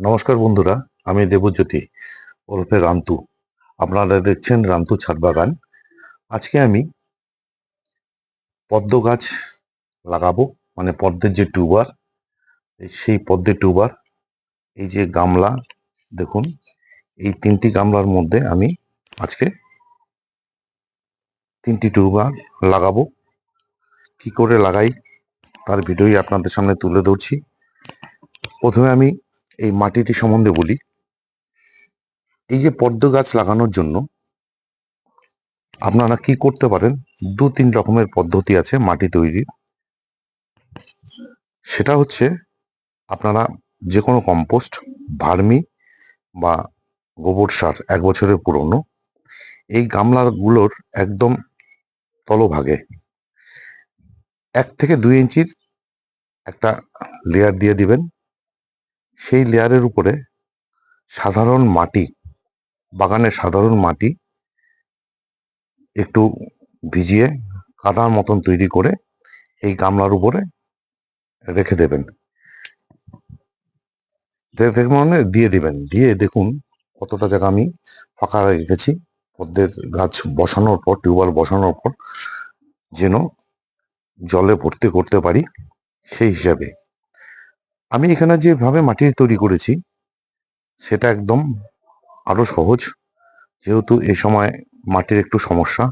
নমস্কার বন্ধুরা, আমি দেবজ্যোতি, ওরফে রান্তু আপনারা দেখছেন রান্তু ছাদ বাগান। আজকে আমি পদ্ম গাছ লাগাবো মানে পদ্মের যে টিউবার সেই পদ্মের টিউবার এই যে গামলা, দেখুন, এই তিনটি গামলার মধ্যে আমি আজকে তিনটি টিউবার লাগাবো। কি করে লাগাই, তার ভিডিওই আপনাদের সামনে তুলে ধরছি। প্রথমে আমি এই মাটিটি সম্বন্ধে বলি। এই যে পদ্ম গাছ লাগানোর জন্য আপনারা কি করতে পারেন? দু তিন রকমের পদ্ধতি আছে মাটি তৈরির। সেটা হচ্ছে আপনারা যে কোনো কম্পোস্ট, ভার্মি বা গোবর সার এক বছরের পুরনো, এই গামলাগুলোর একদম তলভাগে এক থেকে দুই ইঞ্চির একটা লেয়ার দিয়ে দিবেন। সেই লেয়ারের উপরে সাধারণ মাটি, বাগানের সাধারণ মাটি একটু ভিজিয়ে কাদার মতন তৈরি করে এই গামলার উপরে রেখে দেবেন। মানে দিয়ে দিবেন। দিয়ে দেখুন কতটা জায়গা আমি ফাঁকা রেখেছি। পদ্মের গাছ বসানোর পর, টিউবওয়েল বসানোর পর যেন জলে ভর্তি করতে পারি সেই হিসাবে। আমি এখানে যেভাবে মাটি তৈরি করেছি, সেটা একদম আরও সহজ, যেহেতু এই সময় মাটির একটু সমস্যা।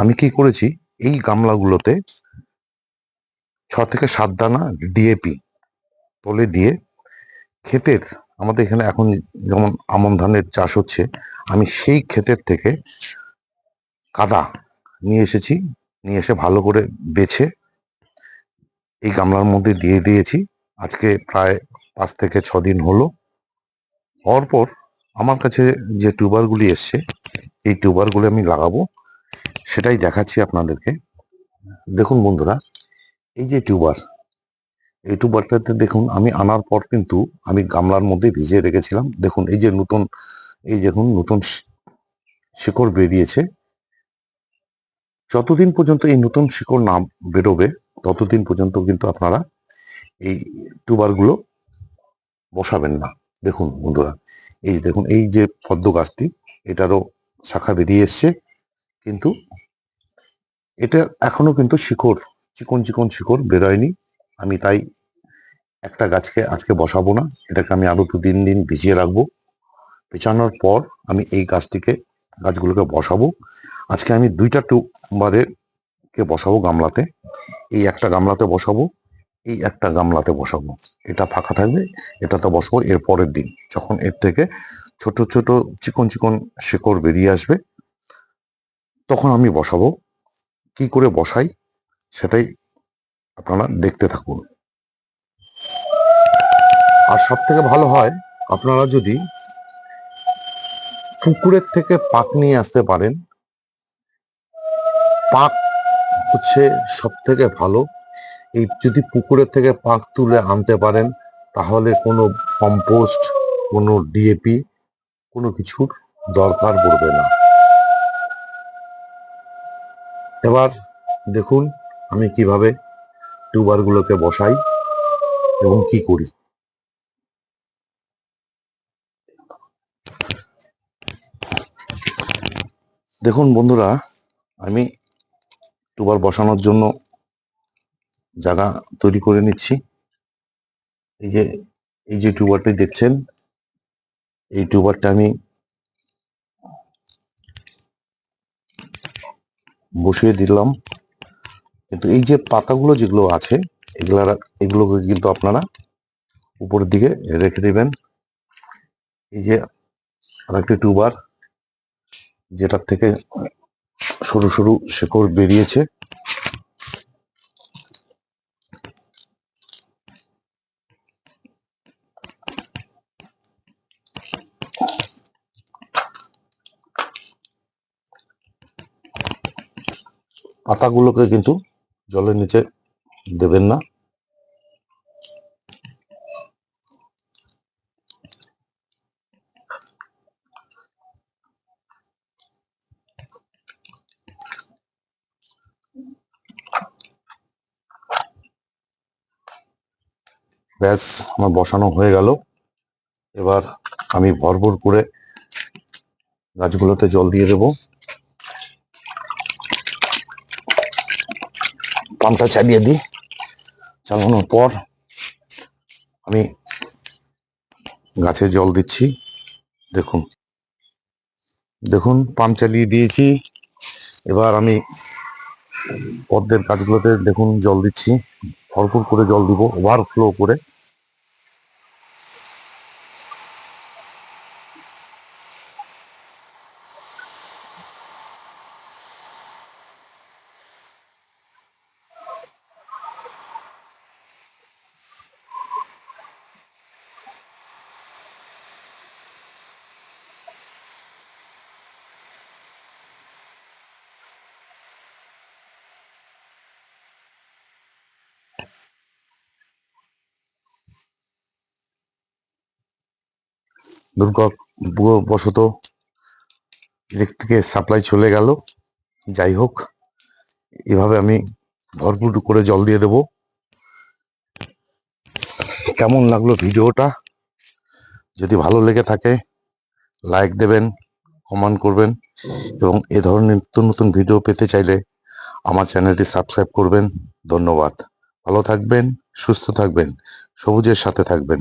আমি কি করেছি, এই গামলাগুলোতে ছ থেকে সাত দানা ডিএপি তলে দিয়ে ক্ষেতের, আমাদের এখানে এখন যেমন আমন ধানের চাষ হচ্ছে, আমি সেই ক্ষেতের থেকে কাদা নিয়ে এসেছি, নিয়ে এসে ভালো করে বেছে, এই গামলার মধ্যে দিয়ে দিয়েছি। আজকে প্রায় পাঁচ থেকে ছ দিন হলো। হওয়ার পর আমার কাছে যে টিউবারগুলি এসছে, এই টিউবারগুলি আমি লাগাবো, সেটাই দেখাচ্ছি আপনাদেরকে। দেখুন বন্ধুরা, এই যে টিউবার, এই টিউবারটাতে দেখুন, আমি আনার পর কিন্তু আমি গামলার মধ্যে ভিজিয়ে রেখেছিলাম। দেখুন, এই যে নতুন, এই দেখুন, নতুন শিকড় বেরিয়েছে। যতদিন পর্যন্ত এই নতুন শিকড় না বেরোবে, ততদিন পর্যন্ত কিন্তু আপনারা এই টিউবারগুলো বসাবেন না। দেখুন বন্ধুরা, এই দেখুন, এই যে পদ্ম গাছটি, এটারও শাখা বেরিয়ে এসছে, কিন্তু এটা এখনও কিন্তু শিকড়, চিকন চিকন শিকড় বেরোয়নি। আমি তাই একটা গাছকে আজকে বসাবো না, এটাকে আমি আরও দু তিন দিন ভিজিয়ে রাখব। পেঁচানোর পর আমি এই গাছটিকে, গাছগুলোকে বসাবো। আজকে আমি দুইটা টুবারে কে বসাবো গামলাতে। এই একটা গামলাতে বসাবো এই একটা গামলাতে বসাবো। এটা ফাঁকা থাকবে, এটাতে বসাবো এর পরের দিন। যখন এর থেকে ছোট ছোট চিকন চিকন শিকড় বেরিয়ে আসবে, তখন আমি বসাবো। কি করে বসাই সেটাই আপনারা দেখতে থাকুন। আর সব থেকে ভালো হয়, আপনারা যদি পুকুরের থেকে পাক নিয়ে আসতে পারেন, পাক হচ্ছে সব থেকে ভালো এই যদি পুকুরের থেকে পাক তুলে আনতে পারেন, তাহলে কোনো কম্পোস্ট কোনো ডিএপি কোনো কিছুর দরকার পড়বে না। এবার দেখুন আমি কীভাবে টিউবারগুলোকে বসাই এবং কি করি। দেখুন বন্ধুরা, আমি টিউবার বসানোর জন্য জায়গা তৈরি করে নিচ্ছি। এই যে এই যে টিউবারটি দেখছেন, এই টিউবারটা আমি বসিয়ে দিলাম। কিন্তু এই যে পাতাগুলো যেগুলো আছে, এগুলা, এগুলোকে কিন্তু আপনারা উপরের দিকে রেখে দেবেন। এই যে আরেকটি টিউবার যেটার থেকে সরু সরু শেকড় বেরিয়েছে। পাতাগুলোকে কিন্তু জলের নিচে দেবেন না। ব্যাস, আমার বসানো হয়ে গেল। এবার আমি ভরপুর করে গাছগুলোতে জল দিয়ে দেব। পাম্পটা চালিয়ে দিই। চালানোর পর আমি গাছে জল দিচ্ছি। দেখুন। দেখুন, পাম্প চালিয়ে দিয়েছি। এবার আমি পদ্মের গাছগুলোতে দেখুন জল দিচ্ছি। ভরপুর করে জল দিব, ওভারফ্লো করে। দুর্গা বশত ইলেকট্রিকের সাপ্লাই চলে গেল। যাই হোক, এভাবে আমি ভরপুর করে জল দিয়ে দেব। কেমন লাগল ভিডিওটা? যদি ভালো লেগে থাকে, লাইক দেবেন, কমেন্ট করবেন এবং এ ধরনের নিত্য নতুন ভিডিও পেতে চাইলে আমার চ্যানেলটি সাবস্ক্রাইব করবেন। ধন্যবাদ। ভালো থাকবেন, সুস্থ থাকবেন, সবুজের সাথে থাকবেন।